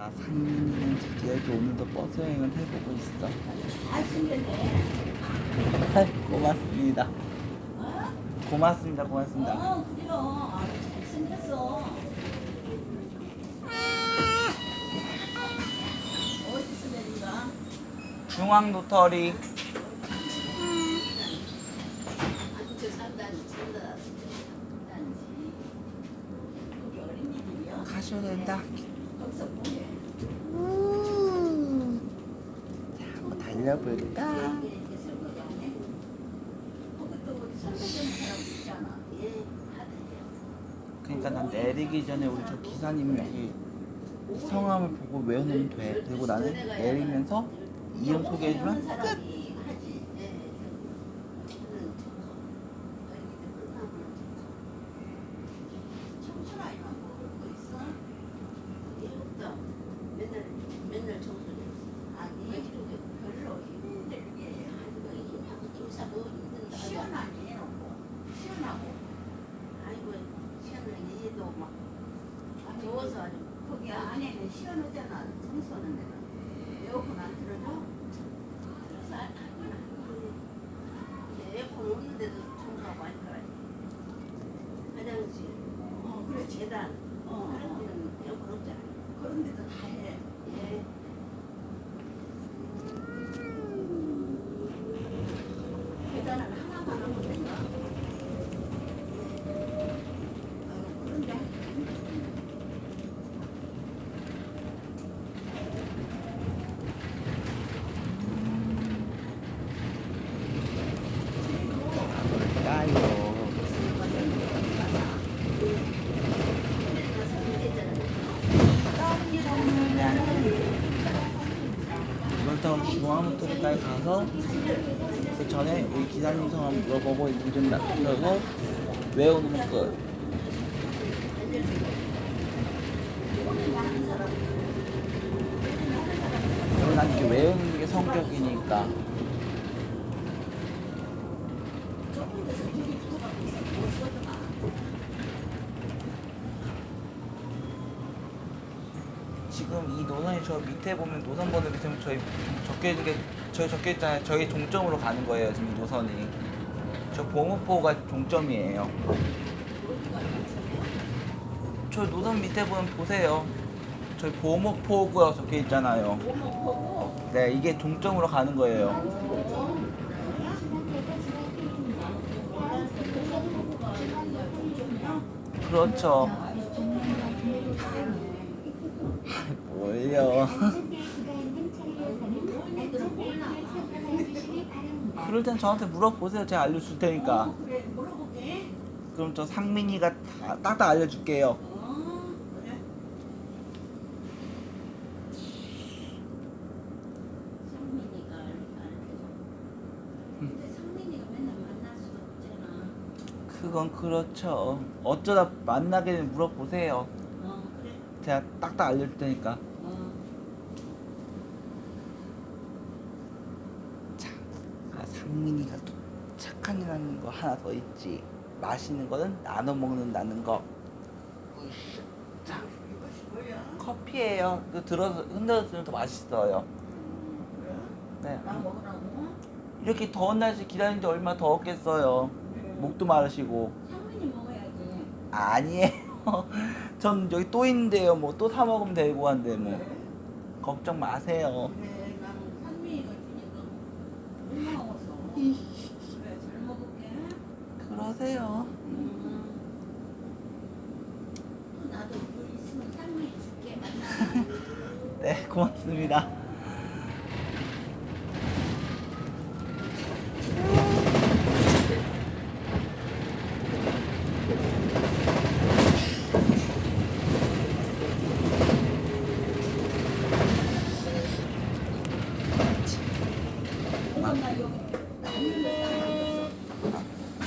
나 상민이는 드디어 이렇게 오늘도 버스 여행을 해보고 있어. 아, 생겼네. 고맙습니다. 어? 고맙습니다. 고맙습니다. 어, 그래요. 아, 잘생겼어. 어디서 내린가? 중앙. 저 어린이집이야? 가셔야 된다. 거기서 보게. 자, 한번 달려볼까? 그러니까 난 내리기 전에 우리 저 기사님 여기 성함을 보고 외우면 돼. 그리고 나는 내리면서 이름 소개해주면 끝. 사람이 하지. 예. 청소를 아니면 뭐 있어? 없다. 맨날 맨날 청소해. 아니 별로 힘들게 하는 임사 뭐 힘든다. 시원하게 해놓고 시원하고. 아이고 시원하게 해도 막 더워서 아주 거기 안에는 시원하잖아. 청소하는 데는 에어컨 안 틀어줘? 틀어서 안 하는데 에어컨 없는데도 청소하고 할 거라. 화장실, 어 그래 계단, 어 그런 데는 에어컨 없잖아. 그런 데도 다 해. 예. 계단은 하나만 하면 된다. 어, 그런데 까요. 이걸 타고 중앙 로터리까지 가서 그 전에 우리 기사님 성함 물어보고 이름 남겨서 외우는 것. 그리고 난 이렇게 외우는 게 성격이니까. 지금 이 노선이 저 밑에 보면 노선 번호 밑에 보면 저희 적혀 있는 게 저희 적혀 있잖아요. 저희 종점으로 가는 거예요. 지금 이 노선이. 저 보무포가 종점이에요. 저 노선 밑에 보면 보세요. 저희 보목포구가 적혀 있잖아요. 네, 이게 종점으로 가는 거예요. 그렇죠. 뭘요? 그럴 땐 저한테 물어보세요. 제가 알려줄 테니까. 그래 물어볼게. 그럼 저 상민이가 다- 딱딱 알려줄게요. 어 그래. 상민이가 알려줘. 근데 상민이가 맨날 만날 수 없잖아. 그건 그렇죠. 어쩌다 만나게 되면 물어보세요. 제가 딱딱 알려줄 테니까. 어. 자, 아, 상민이가 또 착한 일하는 거 하나 더 있지. 맛있는 거는 나눠 먹는다는 거. 으쌰. 자? 커피예요. 그 들어서 흔들었으면 더 맛있어요. 네. 나 먹으라고? 이렇게 더운 날씨 기다리는데 얼마나 더웠겠어요. 목도 마르시고. 상민이 먹어야지. 아니에요. 전 여기 또 있는데요. 뭐 또 사 먹으면 되고 한데 뭐? 걱정 마세요. 그래 나는 상민이가 주니까 못 먹어서. 그래 잘 먹을게. 그러세요. 음. 나도 물 있으면 상민이 줄게. 만나. 네, 고맙습니다. 엄마 나 여기 나있는데 싸놨어.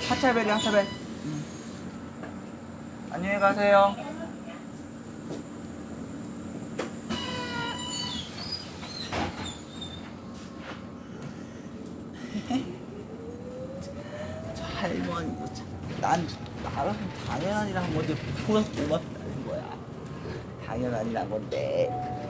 하차벨이 하차벨. 음. 안녕히 가세요. 저 할머니도 참, 난 나름 당연한이란 건데 뭐가 고맙다는 거야. 당연한이란 건데.